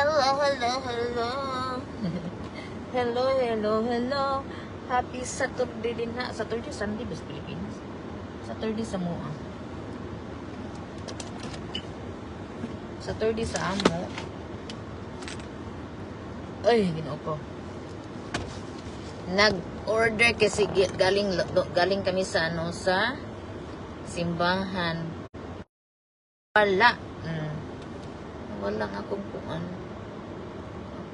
Hello, hello, hello. hello, hello, hello. Happy Saturday din na. Saturday, Sunday ba sa Pilipinas? Saturday sa Mua. Saturday sa Amo. Ay, ginoo ko. Nag-order kasi galing galing kami sa ano sa simbahan. Wala. Mm. Wala nga akong kuan.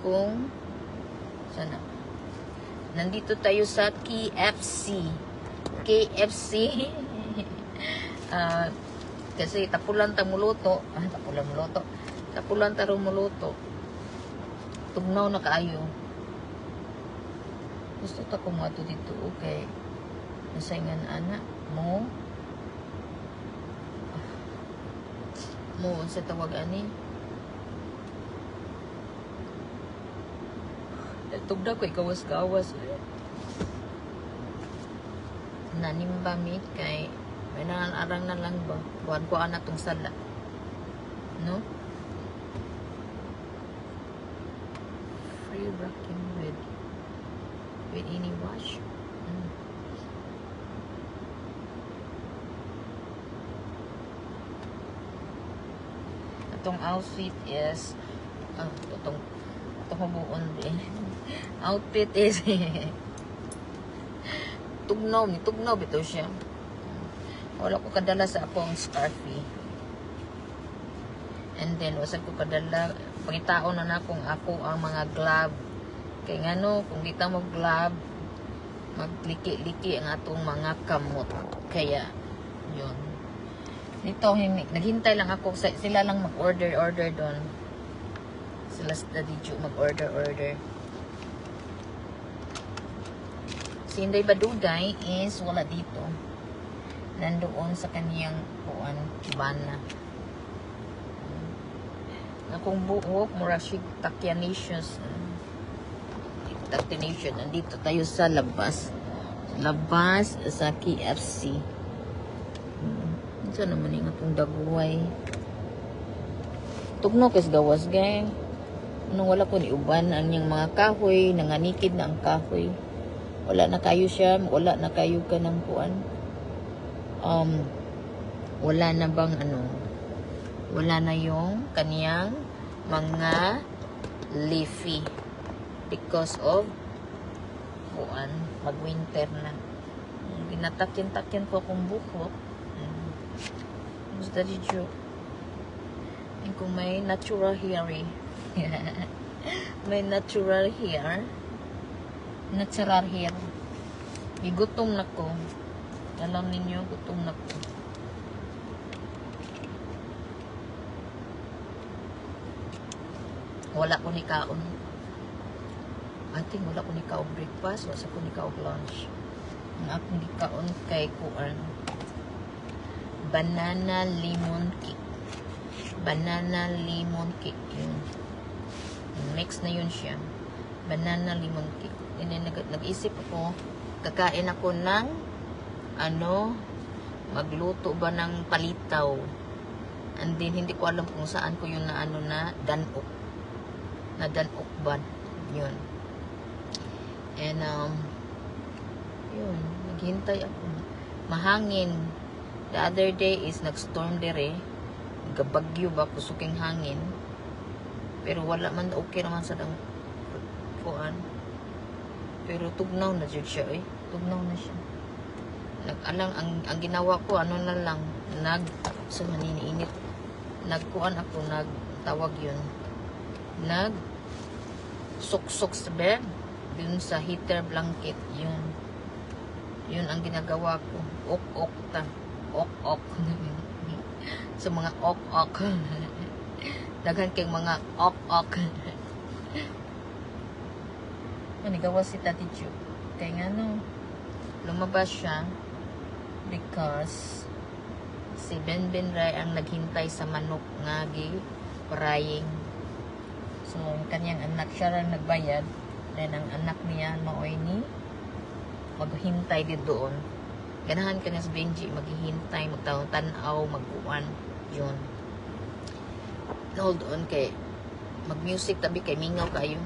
Akong sana. Nandito tayo sa KFC. KFC. Ah, kasi tapulan ta muluto. Ah, tapulan muluto. Tapulan ta ro muluto. Tugnaw na kaayo. Gusto ta ko mato dito okay. Nasayngan ana mo. Mo sa tawag ani. Tugda ko ikawas-gawas. Eh. Nanimba mi kay may nangarang na lang ba? Buwan ko anak tong sala. No? Free rocking with with any wash. Mm. Itong outfit is ah, itong itong hubuon din. Outfit is tugnaw ni tugnaw bito siya. Wala ko kadala sa akong scarfie. And then, wasag ko kadala, pangitao na na kung ako ang mga glove. Kaya nga no, kung di ta mo glove, magliki-liki ang atong mga kamot. Kaya, yun. Dito, himi- naghintay lang ako, sila lang mag-order-order doon. Sila sa Dadiju mag-order-order. Si Inday Baduday is wala dito. Nandoon sa kaniyang kuan, bana. Akong buhok, mura siya Takianicious. Takianicious. Nandito tayo sa labas. Labas sa KFC. Hmm. Saan naman yung akong daguway? Tugno kes gawas gang. Nung wala ko ni uban ang mga kahoy, nanganikid na ang kahoy. Wala na kayo siya, wala na kayo ka ng kuan. Um, wala na bang ano, wala na yung kaniyang mga leafy because of kuan mag-winter na ginatakyan-takyan ko akong buhok mm. gusto di jo and kung may natural hair eh. may natural hair natural hair. Gigutom na ko. Alam ninyo gutom na ko. Wala ko ni kaon. I think wala ko ni kaon breakfast wala ko ni kaon lunch. Ang akong gikaon kay kuan. Banana lemon cake. Banana lemon cake yun. Mix na yun siya. Banana lemon cake and then nag- nag-isip ako kakain ako ng ano magluto ba ng palitaw. And then hindi ko alam kung saan ko yun na ano na danok. Na danok ba? Yun. And um yun naghintay ako. Mahangin. The other day is nag-storm dire. Gabagyo ba? Pusuking hangin. Pero wala man okay naman sa dang kuan pero tugnaw na jud siya eh. Tugnaw na siya. Nag alang ang, ang ginawa ko ano na lang nag sa maniniinit. Nagkuan ako nag tawag yun nag suksok sa bed dun sa heater blanket yun. Yun ang ginagawa ko. Ok ok ta. Ok ok. Sa mga ok ok. Daghan kay mga ok manigawa si Tati Chu kaya nga no lumabas siya because si Ben Ben Ray ang naghintay sa manok nga gi frying so ang kanyang anak siya lang nagbayad. Then ang anak niya maoy ni maghintay din doon. Ganahan ka niya sa Benji maghihintay magtawang tanaw magkuan yun. Hold on kay mag-music tabi kay mingaw kayo.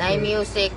Night music.